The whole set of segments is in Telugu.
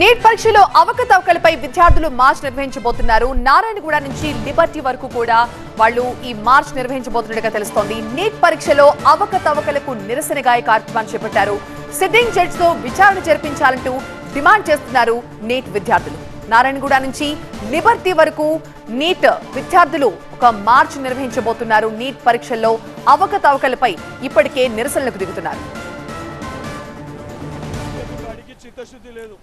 నీట్ పరీక్షలో అవకతవకలపై విద్యార్థులు మార్చ్ నిర్వహించబోతున్నారు. నారాయణగూడ నుంచి లిబర్టీ వరకు కూడా వాళ్ళు ఈ మార్చ్ నిర్వహించబోతున్నట్టుగా తెలుస్తోంది. నీట్ పరీక్షలో అవకతవకలకు నిరసనగా ఈ కార్యక్రమాన్ని చేపట్టారు సిట్టింగ్ జడ్జ్తో విచారణ జరిపించాలంటూ డిమాండ్ చేస్తున్నారు నీట్ విద్యార్థులు. నారాయణగూడ నుంచి లిబర్టీ వరకు నీట్ విద్యార్థులు ఒక మార్చ్ నిర్వహించబోతున్నారు. నీట్ పరీక్షల్లో అవకతవకలపై ఇప్పటికే నిరసనలకు దిగుతున్నారు. చిత్తశుద్ధి లేదు.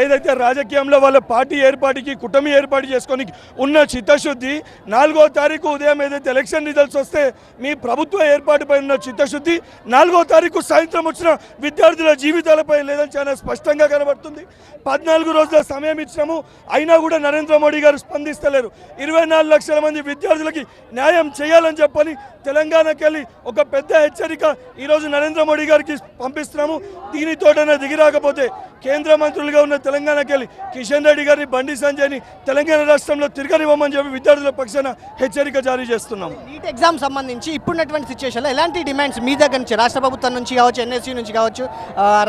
ఏదైతే రాజకీయంలో వాళ్ళ పార్టీ ఏర్పాటుకి కుటుంబ ఏర్పాటు చేసుకొని ఉన్న చిత్తశుద్ధి నాలుగో తారీఖు ఉదయం ఏదైతే ఎలక్షన్ రిజల్ట్స్ వస్తే మీ ప్రభుత్వ ఏర్పాటుపై ఉన్న చిత్తశుద్ధి నాలుగో తారీఖు సాయంత్రం వచ్చిన విద్యార్థుల జీవితాలపై లేదని చాలా స్పష్టంగా కనబడుతుంది. పద్నాలుగు రోజుల సమయం ఇచ్చినాము అయినా కూడా నరేంద్ర మోడీ గారు స్పందిస్తలేరు. ఇరవై నాలుగు లక్షల మంది విద్యార్థులకి న్యాయం చేయాలని చెప్పని తెలంగాణకి వెళ్ళి ఒక పెద్ద హెచ్చరిక ఈరోజు నరేంద్ర మోడీ గారికి పంపిస్తున్నాము. దీనితోటనే దిగిరాకపోతే కేంద్ర మంత్రులు మంత్రులుగా ఉన్న తెలంగాణకి వెళ్ళి కిషన్ రెడ్డి గారిని బండి సంజయ్ని తెలంగాణ రాష్ట్రంలో తిరగనివ్వమని చెప్పి విద్యార్థుల పక్షాన హెచ్చరిక జారీ చేస్తున్నాము నీట్ ఎగ్జామ్ సంబంధించి ఇప్పుడున్నటువంటి సిచ్యువేషన్లో ఎలాంటి డిమాండ్స్ మీ దగ్గర నుంచి రాష్ట్ర ప్రభుత్వం నుంచి కావచ్చు ఎన్ఎస్సీ నుంచి కావచ్చు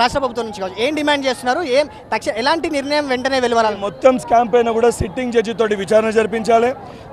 రాష్ట్ర ప్రభుత్వం నుంచి కావచ్చు ఏం డిమాండ్ చేస్తున్నారు? ఏం తక్షణ ఎలాంటి నిర్ణయం వెంటనే వెలువరాలి? మొత్తం స్కామ్ పైన కూడా సిట్టింగ్ జడ్జి తోటి విచారణ జరిపించాలి.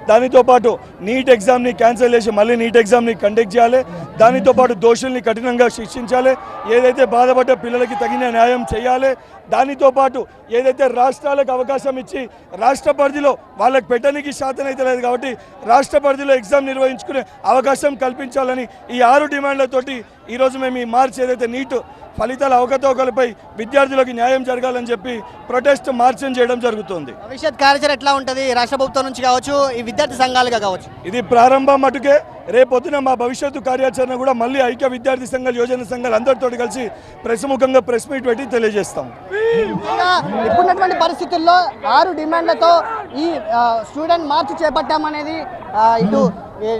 దానితో పాటు నీట్ ఎగ్జామ్ని క్యాన్సిల్ చేసి మళ్ళీ నీట్ ఎగ్జామ్ని కండక్ట్ చేయాలి. దానితో పాటు దోషుల్ని కఠినంగా శిక్షించాలి. ఏదైతే బాధపడ్డ పిల్లలకి తగిన న్యాయం చేయాలి దానితో పాటు ఏదైతే రాష్ట్రాలకు అవకాశం ఇచ్చి రాష్ట్ర పరిధిలో వాళ్ళకి పెట్టడానికి శాతం అయితే లేదు కాబట్టి రాష్ట్ర పరిధిలో ఎగ్జామ్ నిర్వహించుకునే అవకాశం కల్పించాలని ఈ ఆరు డిమాండ్లతోటి ఈరోజు మేము ఈ మార్చ్ ఏదైతే నీట్ ఫలితాల అవకతవకలపై విద్యార్థులకు న్యాయం జరగాలని చెప్పి ప్రొటెస్ట్ మార్చం చేయడం జరుగుతుంది. భవిష్యత్ కార్యాచరణ ఎట్లా ఉంటుంది? రాష్ట్ర ప్రభుత్వం నుంచి కావచ్చు ఈ విద్యార్థి సంఘాలుగా కావచ్చు? ఇది ప్రారంభం మటుకే. రేపొద్దున మా భవిష్యత్తు కార్యాచరణ కూడా మళ్ళీ ఐక్య విద్యార్థి సంఘాలు యోజన సంఘాలు అందరితో కలిసి ప్రముఖంగా ప్రెస్ మీట్ పెట్టి తెలియజేస్తాం. ఇప్పుడున్నటువంటి పరిస్థితుల్లో ఆరు డిమాండ్లతో ఈ స్టూడెంట్ మార్చ్ చేపట్టామనేది ఇటు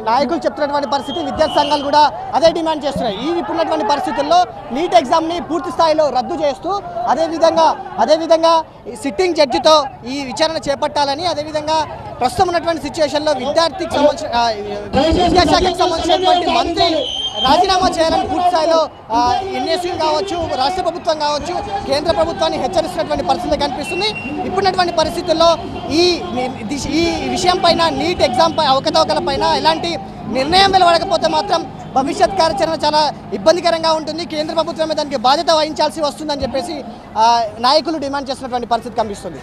నాయకులు చెప్తున్నటువంటి పరిస్థితి విద్యా సంఘాలు కూడా అదే డిమాండ్ చేస్తున్నాయి. ఈ ఇప్పుడున్నటువంటి పరిస్థితుల్లో నీట్ ఎగ్జామ్ని పూర్తి స్థాయిలో రద్దు చేస్తూ అదేవిధంగా అదేవిధంగా ఈ సిట్టింగ్ జడ్జితో ఈ విచారణ చేపట్టాలని అదేవిధంగా ప్రస్తుతం ఉన్నటువంటి సిచ్యువేషన్లో విద్యార్థికి సంబంధించిన విద్యాశాఖకి సంబంధించినటువంటి మంత్రి రాజీనామా చేయాలని పూర్తిస్థాయిలో ఎన్ఎస్యూ కావచ్చు రాష్ట్ర ప్రభుత్వం కావచ్చు కేంద్ర ప్రభుత్వాన్ని హెచ్చరిస్తున్నటువంటి పరిస్థితి కనిపిస్తుంది. ఇప్పుడున్నటువంటి పరిస్థితుల్లో ఈ ఈ విషయం పైన నీట్ ఎగ్జామ్ పై అవకతవకల పైన ఎలాంటి నిర్ణయం వెలువడకపోతే మాత్రం భవిష్యత్ కార్యాచరణ చాలా ఇబ్బందికరంగా ఉంటుంది. కేంద్ర ప్రభుత్వమే దానికి బాధ్యత వహించాల్సి వస్తుందని చెప్పేసి నాయకులు డిమాండ్ చేసినటువంటి పరిస్థితి కనిపిస్తుంది.